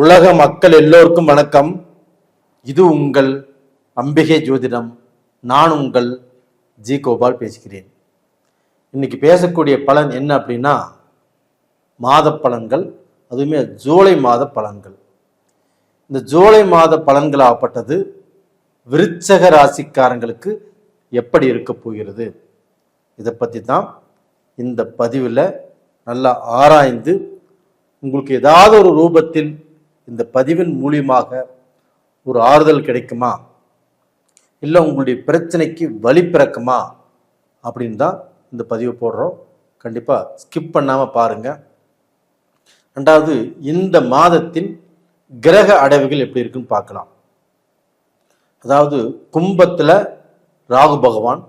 உலக மக்கள் எல்லோருக்கும் வணக்கம். இது உங்கள் அம்பிகை ஜோதிடம். நான் உங்கள் ஜி கோபால் பேசுகிறேன். இன்னைக்கு பேசக்கூடிய பலன் என்ன அப்படின்னா மாத பலன்கள் அதுவுமே ஜூலை மாத பலன்கள். இந்த ஜூலை மாத பலன்களாகப்பட்டது விருச்சக ராசிக்காரங்களுக்கு எப்படி இருக்க போகிறது? இதை பற்றி தான் இந்த பதிவில் நல்லா ஆராய்ந்து உங்களுக்கு ஏதாவது ஒரு ரூபத்தில் இந்த பதிவின் மூலியமாக ஒரு ஆறுதல் கிடைக்குமா? இல்லை உங்களுடைய பிரச்சனைக்கு வழி பிறக்குமா? அப்படின்னு தான் இந்த பதிவை போடுறோம். கண்டிப்பாக ஸ்கிப் பண்ணாமல் பாருங்கள் ரெண்டாவது இந்த மாதத்தின் கிரக அடைவுகள் எப்படி இருக்குன்னு பார்க்கலாம். அதாவது கும்பத்தில் ராகு பகவான்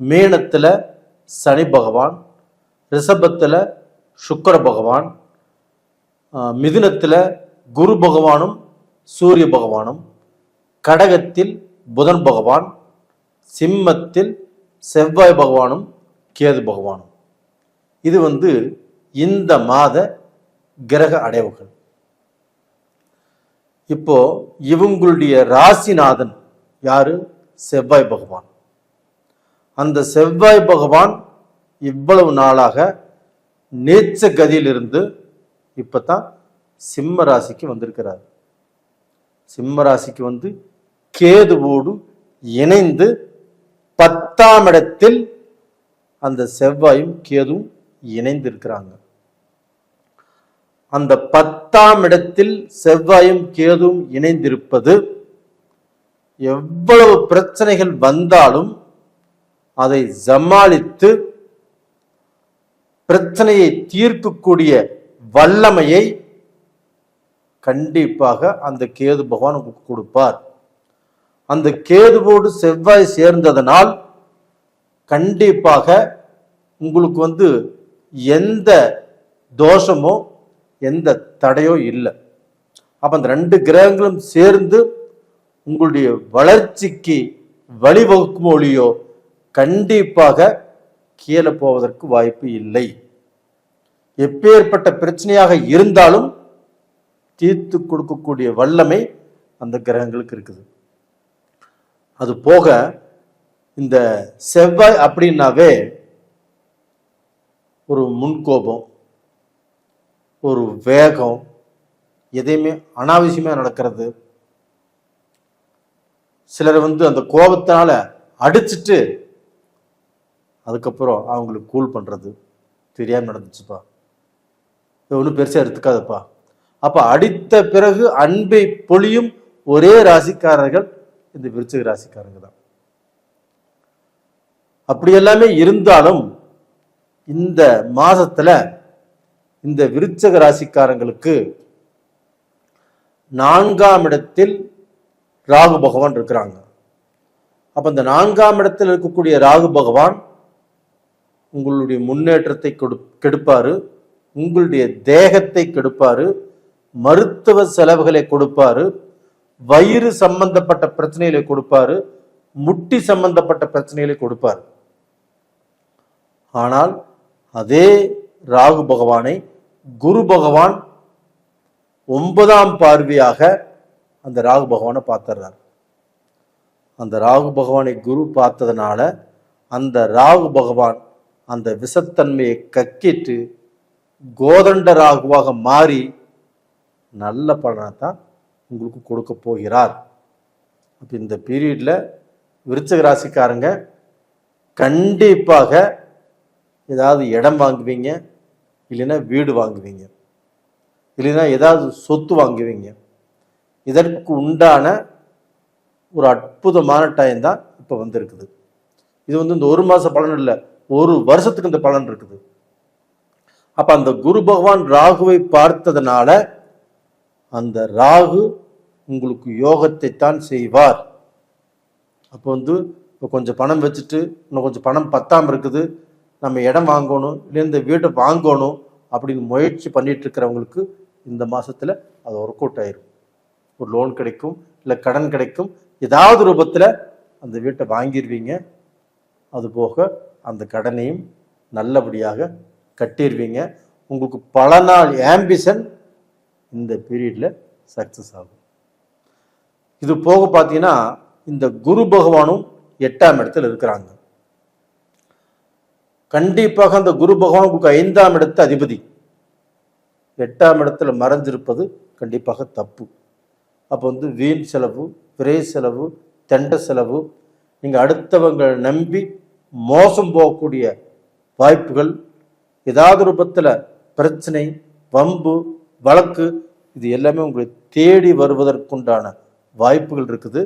மேனத்தில் சனி பகவான் ரிஷபத்தில் சுக்கிர பகவான் மிதுனத்தில் குரு பகவானும் சூரிய பகவானும் கடகத்தில் புதன் பகவான் சிம்மத்தில் செவ்வாய் பகவானும் கேது பகவானும். இது வந்து இந்த மாத கிரக அடைவுகள். இப்போ இவங்களுடைய ராசிநாதன் யாரு? செவ்வாய் பகவான். அந்த செவ்வாய் பகவான் இவ்வளவு நாளாக நேச்ச கதியிலிருந்து இப்பதான் சிம்ம ராசிக்கு வந்திருக்கிறார். சிம்ம ராசிக்கு வந்து கேதுவோடு இணைந்து பத்தாம் இடத்தில் அந்த செவ்வாயும் கேதுவும் இணைந்திருக்கிறாங்க. அந்த பத்தாம் இடத்தில் செவ்வாயும் கேதுவும் இணைந்திருப்பது எவ்வளவு பிரச்சனைகள் வந்தாலும் அதை சமாளித்து பிரச்சனையை தீர்க்கக்கூடிய வல்லமையை கண்டிப்பாக அந்த கேது பகவான் உங்களுக்கு கொடுப்பார். அந்த கேதுவோடு செவ்வாய் சேர்ந்ததனால் கண்டிப்பாக உங்களுக்கு வந்து எந்த தோஷமோ எந்த தடையோ இல்லை. அப்ப அந்த ரெண்டு கிரகங்களும் சேர்ந்து உங்களுடைய வளர்ச்சிக்கு வழிவகுக்கும் ஒளியோ கண்டிப்பாக கீழே போவதற்கு வாய்ப்பு இல்லை. எப்பேற்பட்ட பிரச்சனையாக இருந்தாலும் தீர்த்து கொடுக்கக்கூடிய வல்லமை அந்த கிரகங்களுக்கு இருக்குது. அது போக இந்த செவ்வாய் அப்படின்னாவே ஒரு முன்கோபம் ஒரு வேகம் எதையுமே அனாவசியமாக நடக்கிறது. சிலர் வந்து அந்த கோபத்தினால அடிச்சிட்டு அதுக்கப்புறம் அவங்களுக்கு கூல் பண்ணுறது தெரியாமல் நடந்துச்சுப்பா. ஒன்றும் பெருசாக எடுத்துக்காதப்பா. அப்போ அடித்த பிறகு அன்பை பொழியும் ஒரே ராசிக்காரர்கள் இந்த விருச்சிக ராசிக்காரங்க தான். அப்படி எல்லாமே இருந்தாலும் இந்த மாதத்துல இந்த விருச்சக ராசிக்காரங்களுக்கு நான்காம் இடத்தில் ராகு பகவான் இருக்கிறாங்க. அப்ப இந்த நான்காம் இடத்தில் இருக்கக்கூடிய ராகு பகவான் உங்களுடைய முன்னேற்றத்தை கெடுப்பாரு. உங்களுடைய தேகத்தை கெடுப்பாரு. மருத்துவ செலவுகளை கொடுப்பாரு வயிறு சம்பந்தப்பட்ட பிரச்சனைகளை கொடுப்பாரு முட்டி சம்பந்தப்பட்ட பிரச்சனைகளை கொடுப்பாரு. ஆனால் அதே ராகு பகவானை குரு பகவான் ஒன்பதாம் பார்வையாக அந்த ராகு பகவானை பார்த்துறார். அந்த ராகு பகவானை குரு பார்த்ததுனால அந்த ராகு பகவான் அந்த விஷத்தன்மையை கக்கிட்டு கோதண்ட ராகுவாக மாறி நல்ல பலனை தான் உங்களுக்கு கொடுக்க போகிறார். அப்போ இந்த பீரியடில் விருச்சக ராசிக்காரங்க கண்டிப்பாக ஏதாவது இடம் வாங்குவீங்க இல்லைன்னா வீடு வாங்குவீங்க இல்லைன்னா ஏதாவது சொத்து வாங்குவீங்க. இதற்கு உண்டான ஒரு அற்புதமான டைம் தான் இப்போ வந்திருக்குது. இது வந்து இந்த ஒரு மாத பலன் இல்லை ஒரு வருஷத்துக்கு இந்த பலன் இருக்குது. அப்போ அந்த குரு பகவான் ராகுவை பார்த்ததுனால அந்த ராகு உங்களுக்கு யோகத்தை தான் செய்வார். அப்போ வந்து இப்போ கொஞ்சம் பணம் வச்சுட்டு இன்னும் கொஞ்சம் பணம் பத்தாமல் இருக்குது நம்ம இடம் வாங்கணும் இல்லை இந்த வீட்டை வாங்கணும் அப்படின்னு முயற்சி பண்ணிட்டு இருக்கிறவங்களுக்கு இந்த மாதத்தில் அது ஒர்க் அவுட் ஆயிரும். ஒரு லோன் கிடைக்கும் இல்லை கடன் கிடைக்கும் ஏதாவது ரூபத்தில் அந்த வீட்டை வாங்கிடுவீங்க அதுபோக அந்த கடனையும் நல்லபடியாக கட்டிடுவீங்க உங்களுக்கு பல நாள் ஆம்பிஷன் இந்த பீரியடில் சக்ஸஸ் ஆகும். இது போக பார்த்தீங்கன்னா இந்த குரு பகவானும் எட்டாம் இடத்துல இருக்கிறாங்க. கண்டிப்பாக அந்த குரு பகவான் உங்களுக்கு ஐந்தாம் இடத்து அதிபதி. எட்டாம் இடத்துல மறைஞ்சிருப்பது கண்டிப்பாக தப்பு. அப்போ வந்து வீண் செலவு விரை செலவு தெண்ட செலவு நீங்கள் அடுத்தவங்களை நம்பி மோசம் போகக்கூடிய வாய்ப்புகள் ஏதாவது ரூபத்தில் பிரச்சனை வம்பு வழக்கு இது எல்லாமே உங்களை தேடி வருவதற்குண்டான வாய்ப்புகள் இருக்குது.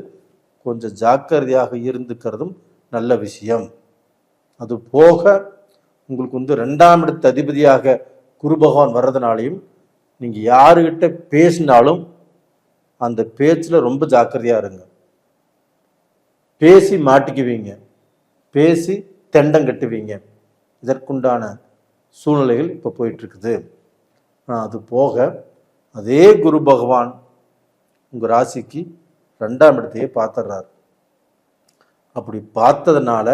கொஞ்சம் ஜாக்கிரதையாக இருந்துக்கிறதும் நல்ல விஷயம். அது போக உங்களுக்கு வந்து ரெண்டாம் இடத்து அதிபதியாக குரு பகவான் வர்றதுனாலையும் நீங்கள் யாருக்கிட்ட பேசினாலும் அந்த பேச்சில் ரொம்ப ஜாக்கிரதையாக இருங்க. பேசி மாட்டிக்குவீங்க. பேசி தெண்டம் கட்டுவீங்க. இதற்குண்டான சூழ்நிலைகள் இப்போ போயிட்டுருக்குது ஆனால் அது போக அதே குரு பகவான் உங்கள் ராசிக்கு ரெண்டாம் இடத்தையே பார்த்துடுறார். அப்படி பார்த்ததுனால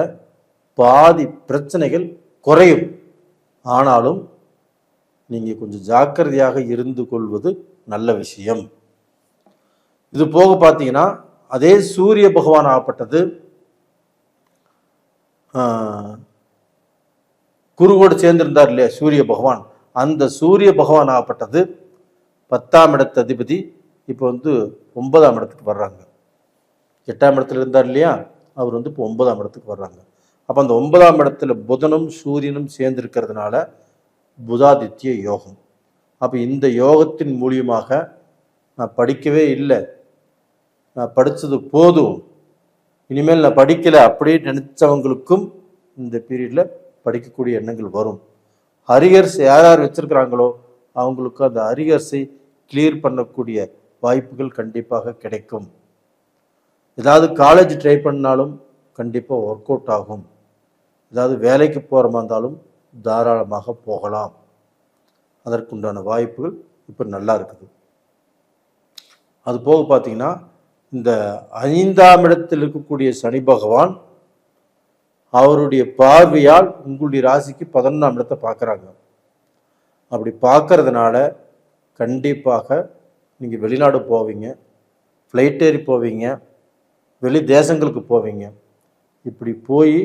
பாதி பிரச்சனைகள் குறையும். ஆனாலும் நீங்கள் கொஞ்சம் ஜாக்கிரதையாக இருந்து கொள்வது நல்ல விஷயம். இது போக பார்த்தீங்கன்னா அதே சூரிய பகவான் ஆகப்பட்டது. குருவோடு சேர்ந்திருந்தார் இல்லையா சூரிய பகவான். அந்த சூரிய பகவான் ஆகப்பட்டது பத்தாம் இடத்து அதிபதி இப்போ வந்து ஒன்பதாம் இடத்துக்கு வர்றாங்க. எட்டாம் இடத்துல இருந்தார் இல்லையா? அவர் வந்து இப்போ ஒன்பதாம் இடத்துக்கு வர்றாங்க. அப்போ அந்த ஒன்பதாம் இடத்துல புதனும் சூரியனும் சேர்ந்திருக்கிறதுனால புதாதித்ய யோகம். அப்போ இந்த யோகத்தின் மூலியமாக நான் படிக்கவே இல்லை. நான் படித்தது போதும். இனிமேல் நான் படிக்கலை அப்படியே நினச்சவங்களுக்கும் இந்த பீரியடில் படிக்கக்கூடிய எண்ணங்கள் வரும். அரியர்ஸ் யார் யார் வச்சிருக்கிறாங்களோ அவங்களுக்கு அந்த அரியர்ஸை கிளியர் பண்ணக்கூடிய வாய்ப்புகள் கண்டிப்பாக கிடைக்கும். ஏதாவது காலேஜ் ட்ரை பண்ணாலும் கண்டிப்பாக ஒர்க் அவுட் ஆகும். ஏதாவது வேலைக்கு போகிற இருந்தாலும் தாராளமாக போகலாம். அதற்குண்டான வாய்ப்புகள் இப்போ நல்லா இருக்குது. அது போக பார்த்தீங்கன்னா இந்த ஐந்தாம் இடத்தில் இருக்கக்கூடிய சனி பகவான் அவருடைய பார்வையால் உங்களுடைய ராசிக்கு பதினொன்றாம் இடத்தை பார்க்குறாங்க. அப்படி பார்க்கறதுனால கண்டிப்பாக நீங்கள் வெளிநாடு போவீங்க ஃப்ளைட் ஏறி போவீங்க வெளி தேசங்களுக்கு போவீங்க. இப்படி போய்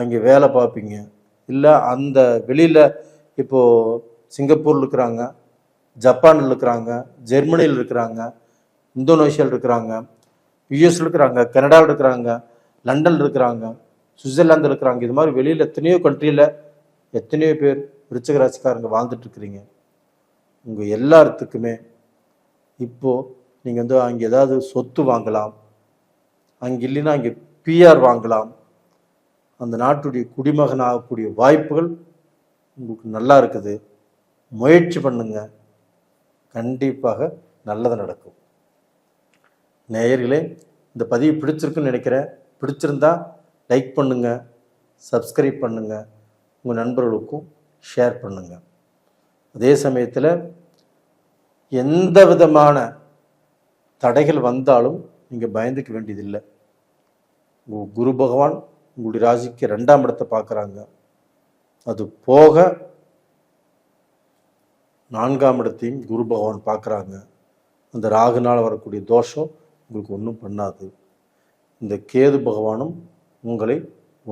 அங்கே வேலை பார்ப்பீங்க. இல்லை அந்த வெளியில் இப்போது சிங்கப்பூரில் இருக்கிறாங்க ஜப்பானில் இருக்கிறாங்க ஜெர்மனியில் இருக்கிறாங்க இந்தோனேஷியாவில் இருக்கிறாங்க யுஎஸ்ல இருக்கிறாங்க கனடாவில் இருக்கிறாங்க லண்டனில் இருக்கிறாங்க. சுவிட்சர்லாந்தில் இருக்கிறாங்க. இது மாதிரி வெளியில் எத்தனையோ கண்ட்ரியில் எத்தனையோ பேர் விருச்சிக ராசிக்காரங்க வாழ்ந்துட்டு உங்கள் எல்லாத்துக்குமே இப்போது நீங்கள் வந்து அங்கே ஏதாவது சொத்து வாங்கலாம். அங்கே இல்லைன்னா அங்கே பிஆர் வாங்கலாம். அந்த நாட்டுடைய குடிமகன் ஆகக்கூடிய வாய்ப்புகள் உங்களுக்கு நல்லா இருக்குது. முயற்சி பண்ணுங்க. கண்டிப்பாக நல்லது நடக்கும். நேயர்களே இந்த பதிவு பிடிச்சிருக்குன்னு நினைக்கிறேன். பிடிச்சிருந்தா லைக் பண்ணுங்கள் சப்ஸ்கிரைப் பண்ணுங்கள் உங்கள் நண்பர்களுக்கும் ஷேர் பண்ணுங்க. அதே சமயத்தில் எந்த விதமான தடைகள் வந்தாலும் நீங்கள் பயந்துக்க வேண்டியதில்லை. உங்கள் குரு பகவான் உங்களுடைய ராசிக்கு ரெண்டாம் இடத்தை பார்க்குறாங்க. அது போக நான்காம் இடத்தையும் குரு பகவான் பார்க்குறாங்க. அந்த ராகுனால் வரக்கூடிய தோஷம் உங்களுக்கு ஒன்றும் பண்ணாது. இந்த கேது பகவானும் உங்களை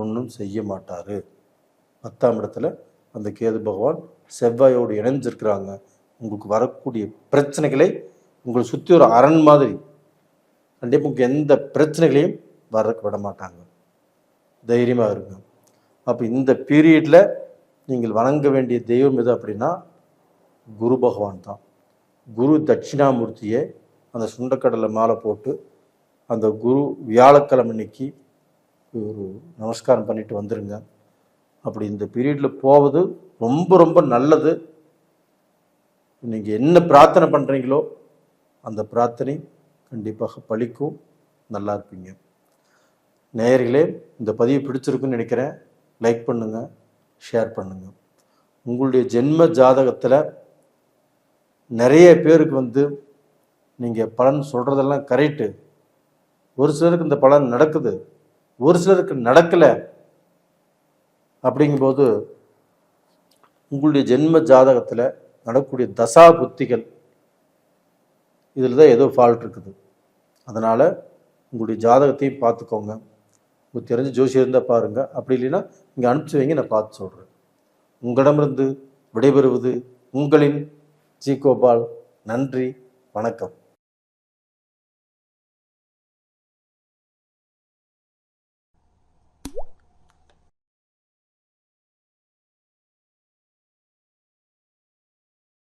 ஒன்றும் செய்ய மாட்டார். பத்தாம் இடத்துல அந்த கேது பகவான் செவ்வாயோடு இணைஞ்சிருக்கிறாங்க. உங்களுக்கு வரக்கூடிய பிரச்சனைகளை உங்களை சுற்றி ஒரு அரண் மாதிரி கண்டிப்பாக உங்களுக்கு எந்த பிரச்சனைகளையும் வரக்கு விட மாட்டாங்க. தைரியமாக இருங்க. அப்போ இந்த பீரியடில் நீங்கள் வணங்க வேண்டிய தெய்வம் எது அப்படின்னா குரு பகவான் தான். குரு தட்சிணாமூர்த்தியை அந்த சுண்டக்கடலை மாலை போட்டு அந்த குரு வியாழக்கிழமை அன்னைக்கு ஒரு நமஸ்காரம் பண்ணிட்டு வந்துருங்க. அப்படி இந்த பீரியடில் போவது ரொம்ப ரொம்ப நல்லது. நீங்கள் என்ன பிரார்த்தனை பண்ணுறீங்களோ அந்த பிரார்த்தனை கண்டிப்பாக பழிக்கும் நல்லா இருப்பீங்க. நேயர்களே இந்த பதிவு பிடிச்சிருக்குன்னு நினைக்கிறேன். லைக் பண்ணுங்கள் ஷேர் பண்ணுங்கள் உங்களுடைய ஜென்ம ஜாதகத்தில் நிறைய பேருக்கு வந்து நீங்கள் பலன் சொல்கிறதெல்லாம் கரெக்டு ஒரு சிலருக்கு இந்த பலன் நடக்குது. ஒரு சிலருக்கு நடக்கலை அப்படிங்கும்போது உங்களுடைய ஜென்ம ஜாதகத்தில் நடக்கக்கூடிய தசா புத்திகள் இதில் தான் ஏதோ ஃபால்ட் இருக்குது. அதனால் உங்களுடைய ஜாதகத்தையும் பார்த்துக்கோங்க. உங்களுக்கு தெரிஞ்ச ஜோசி இருந்தால் பாருங்கள் அப்படி இல்லைன்னா இங்கே அனுப்பிச்சி வைங்க நான் பார்த்து சொல்கிறேன் உங்களிடமிருந்து விடைபெறுவது உங்களின் ஜி கோபால். நன்றி வணக்கம்.